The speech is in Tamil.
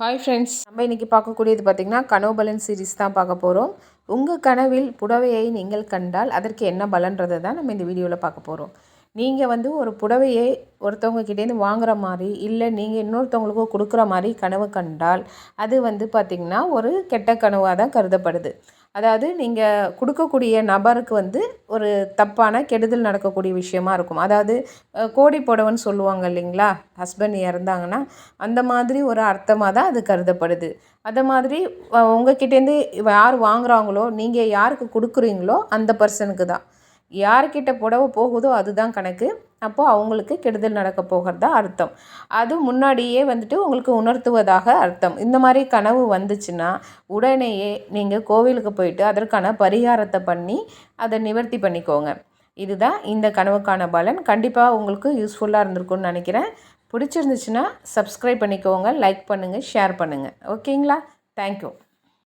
ஹாய் ஃப்ரெண்ட்ஸ் நம்ம இன்றைக்கி பார்க்கக்கூடியது பார்த்திங்கன்னா கனவு பலன் சீரிஸ் தான் பார்க்க போகிறோம் உங்கள் கனவில் புடவையை நீங்கள் கண்டால் அதற்கு என்ன பலன்றதை தான் நம்ம இந்த வீடியோவில் பார்க்க போகிறோம் நீங்கள் வந்து ஒரு புடவையை ஒருத்தவங்க கிட்டேருந்து வாங்குற மாதிரி இல்லை நீங்கள் இன்னொருத்தவங்களுக்கும் கொடுக்குற மாதிரி கனவு கண்டால் அது வந்து பார்த்திங்கன்னா ஒரு கெட்ட கனவாக தான் கருதப்படுது. அதாவது நீங்கள் கொடுக்கக்கூடிய நபருக்கு வந்து ஒரு தப்பான கெடுதல் நடக்கக்கூடிய விஷயமா இருக்கும். அதாவது கோடி புடவைன்னு சொல்லுவாங்க இல்லைங்களா? ஹஸ்பண்ட் இறந்தாங்கன்னா அந்த மாதிரி ஒரு அர்த்தமாக தான் அது கருதப்படுது. அதை மாதிரி உங்ககிட்டேருந்து யார் வாங்குகிறாங்களோ நீங்கள் யாருக்கு கொடுக்குறீங்களோ அந்த பர்சனுக்கு தான். யார்கிட்ட புடவை போகுதோ அதுதான் கணக்கு. அப்போது அவங்களுக்கு கெடுதல் நடக்க போகிறதா அர்த்தம். அது முன்னாடியே வந்துட்டு உங்களுக்கு உணர்த்துவதாக அர்த்தம். இந்த மாதிரி கனவு வந்துச்சுன்னா உடனேயே நீங்கள் கோவிலுக்கு போயிட்டு அதற்கான பரிகாரத்தை பண்ணி அதை நிவர்த்தி பண்ணிக்கோங்க. இதுதான் இந்த கனவுக்கான பலன். கண்டிப்பாக உங்களுக்கு யூஸ்ஃபுல்லாக இருந்திருக்கும்னு நினைக்கிறேன். பிடிச்சிருந்துச்சுன்னா சப்ஸ்கிரைப் பண்ணிக்கோங்க லைக் பண்ணுங்கள் ஷேர் பண்ணுங்கள் ஓகேங்களா? தேங்க்யூ.